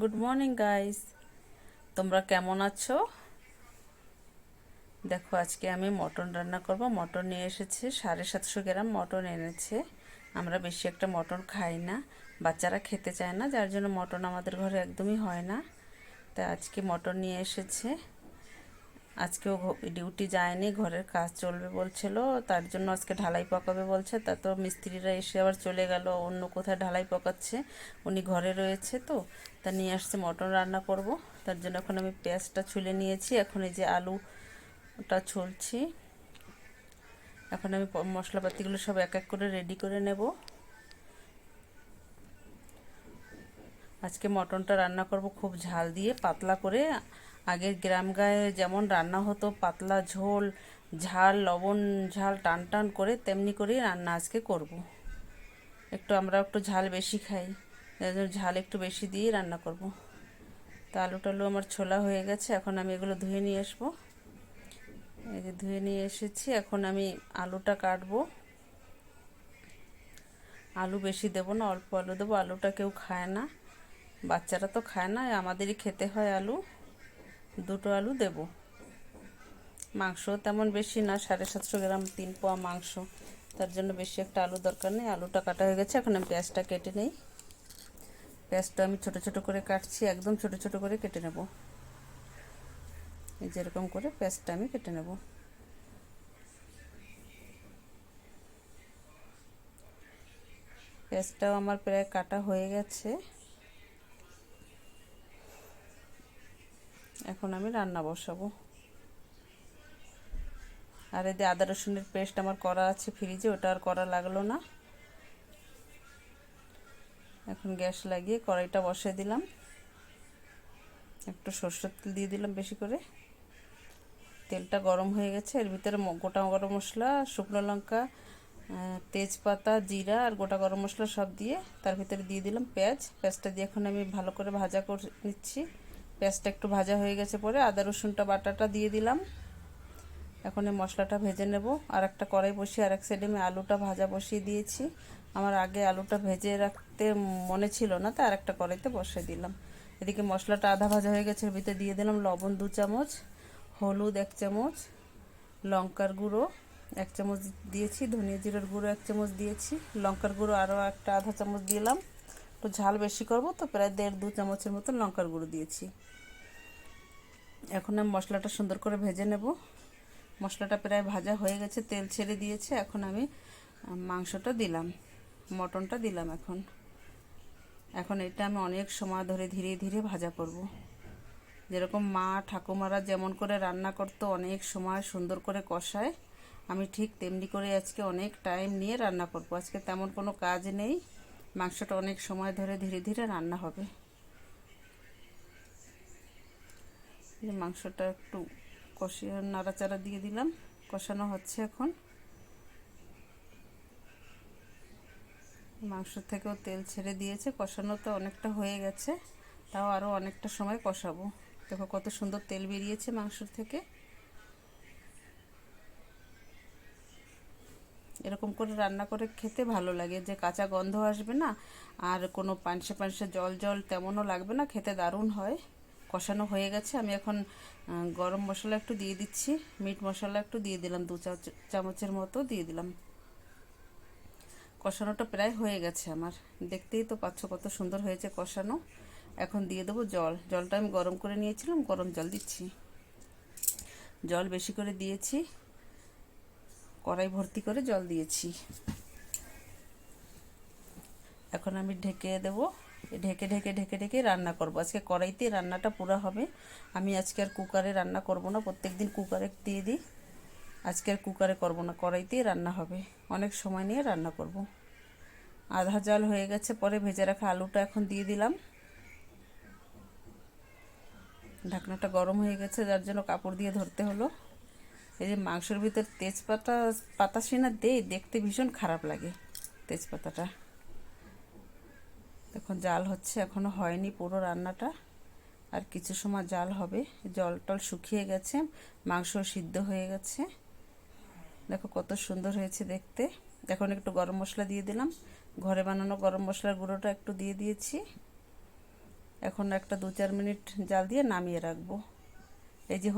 Good morning guys তোমরা কেমন আছো? দেখো, আজকে আমি মটন রান্না করব। মটন নিয়ে এসেছে, সাড়ে সাতশো গ্রাম মটন এনেছে। আমরা বেশি একটা মটন খাই না, বাচ্চারা খেতে চায় না, যার জন্য মটন আমাদের ঘরে একদমই হয় না। তাই আজকে মটন নিয়ে এসেছে। আজকেও ডিউটি যায়নি, ঘরের কাজ চলবে বলছিল, তার জন্য আজকে ঢালাই পাকাবে বলছে, তা তো মিস্ত্রিরা এসে আবার চলে গেল, অন্য কোথায় ঢালাই পাকাচ্ছে, উনি ঘরে রয়েছে তো, তা নিয়ে আসছে, মটন রান্না করব, তার জন্য এখন আমি পেঁয়াজটা ছুলে নিয়েছি, এখন এই যে আলুটা ছুলছি, এখন আমি মশলাপাতিগুলো সব এক এক করে রেডি করে নেব। আজকে মটনটা রান্না করব খুব ঝাল দিয়ে, পাতলা করে আগের গ্রাম গায়ে যেমন রান্না হতো, পাতলা ঝোল, ঝাল, লবণ, ঝাল টান টান করে তেমনি করেই রান্না আজকে করব। একটু আমরা একটু ঝাল বেশি খাই ঝাল একটু বেশি দিয়েই রান্না করব। তো আলু টালু আমার ছোলা হয়ে গেছে, এখন আমি এগুলো ধুয়ে নিয়ে আসব এই যে ধুয়ে নিয়ে এসেছি, এখন আমি আলুটা কাটবো আলু বেশি দেবো না, অল্প আলু দেবো, আলুটা কেউ খায় না, বাচ্চারা তো খায় না, আমাদেরই খেতে হয় আলু দুটো আলু দেব। মাংস তেমন বেশি না, সাড়ে সাতশো গ্রাম তিন পোয়া মাংস। তার জন্য বেশি একটা আলু দরকার নেই। আলুটা কাটা হয়ে গেছে, এখন আমি পেঁয়াজটা কেটে নেই। পেঁয়াজটা আমি ছোট ছোট করে কাটছি, একদম ছোট ছোট করে কেটে নেব। যেরকম করে পেঁয়াজটা আমি কেটে নেব। পেঁয়াজটাও আমার প্রায় কাটা হয়ে গেছে। এখন আমি রান্না বসাবো। আর যে আদা রসুনের পেস্ট আমার করা আছে ফ্রিজে, ওটা আর করা লাগল না। এখন গ্যাস লাগিয়ে কড়াইটা বসিয়ে দিলাম। একটু সর্ষের তেল দিয়ে দিলাম বেশি করে। তেলটা গরম হয়ে গেছে, এর ভিতরে গোটা গরম মশলা, শুকনো লঙ্কা তেজপাতা, জিরা আর গোটা গরম মশলা সব দিয়ে তার ভিতরে দিয়ে দিলাম পেঁয়াজ। পেঁয়াজটা দিয়ে এখন আমি ভালো করে ভাজা করে নিচ্ছি। পেঁয়াজটা একটু ভাজা হয়ে গেছে পরে আদা, রসুনটা, বাটাটা দিয়ে দিলাম। এখন এই মশলাটা ভেজে নেব। আর একটা কড়াই বসিয়ে আর এক সাইডে আমি আলুটা ভাজা বসিয়ে দিয়েছি। আমার আগে আলুটা ভেজে রাখতে মনে ছিল না, তাই আর একটা কড়াইতে বসিয়ে দিলাম। এদিকে মশলাটা আধা ভাজা হয়ে গেছে ভিতরে দিয়ে দিলাম লবণ দু চামচ, হলুদ এক চামচ, লঙ্কার গুঁড়ো এক চামচ দিয়েছি, ধনিয়া জিরার গুঁড়ো এক চামচ দিয়েছি, লঙ্কার গুঁড়ো আরও একটা আধা চামচ দিলাম। একটু ঝাল বেশি করব তো, প্রায় দেড় দু চামচের মতো লঙ্কার গুঁড়ো দিয়েছি। এখন আমি মশলাটা সুন্দর করে ভেজে নেব। মশলাটা প্রায় ভাজা হয়ে গেছে, তেল ছেড়ে দিয়েছে, এখন আমি মাংসটা দিলাম, মটনটা দিলাম এখন। এখন এটা আমি অনেক সময় ধরে ধীরে ধীরে ভাজা করব। যেরকম মা ঠাকুমারা যেমন করে রান্না করতো, অনেক সময় সুন্দর করে কষায়। আমি ঠিক তেমনি করে আজকে অনেক টাইম নিয়ে রান্না করব। আজকে তেমন কোনো কাজ নেই। মাংসটা অনেক সময় ধরে ধীরে ধীরে রান্না হবে। মাংসটা একটু কষিয়ে নাড়াচাড়া দিয়ে দিলাম। কষানো হচ্ছে এখন। মাংস থেকেও তেল ছেড়ে দিয়েছে। কষানো তো অনেকটা হয়ে গেছে। তাও আরও অনেকটা সময় কষাবো। দেখো কত সুন্দর তেল বেরিয়েছে মাংসর থেকে। এরকম করে রান্না করে খেতে ভালো লাগে। যে কাঁচা গন্ধ আসবে না, আর কোনো পানসে পানসে জল জল তেমনও লাগবে না, খেতে দারুণ হয়। কষানো হয়ে গেছে। আমি এখন গরম মশলা একটু দিয়ে দিচ্ছি। মিট মশলা একটু দিয়ে দিলাম, দু চামচের মতো দিয়ে দিলাম। কষানোটা প্রায় হয়ে গেছে আমার। দেখতেই তো পাচ্ছ কত সুন্দর হয়েছে কষানো। এখন দিয়ে দেবো জল। জলটা আমি গরম করে নিয়েছিলাম, গরম জল দিচ্ছি। জল বেশি করে দিয়েছি। কড়াই ভর্তি করে জল দিয়েছি। এখন আমি ঢেকে দেব ঢেকে ঢেকে ঢেকে ঢেকে রান্না করব। আজকে কড়াইতে রান্নাটা পুরো হবে। আমি আজকে আর কুকারে রান্না করব না প্রত্যেক দিন কুকারে দিয়ে দিই। আজকে আর কুকারে করব না, কড়াইতেই রান্না হবে। অনেক সময় নিয়ে রান্না করব। আধা জল হয়ে গেছে, পরে ভেজে রাখা আলুটা এখন দিয়ে দিলাম। ঢাকনাটা গরম হয়ে গেছে, যার জন্য কাপড় দিয়ে ধরতে হলো। এই যে মাংসের ভিতর তেজপাতা, পাতা সিনা দেই, দেখতে ভীষণ খারাপ লাগে তেজপাতাটা। এখন জাল হচ্ছে এখনও হয়নি পুরো রান্নাটা। আর কিছু সময় জাল হবে। জল টল শুকিয়ে গেছে, মাংস সিদ্ধ হয়ে গেছে। দেখো কত সুন্দর হয়েছে দেখতে। এখন একটু গরম মশলা দিয়ে দিলাম। ঘরে বানানো গরম মশলার গুঁড়োটা একটু দিয়ে দিয়েছি। এখন একটা দু চার মিনিট জাল দিয়ে নামিয়ে রাখব। এই যে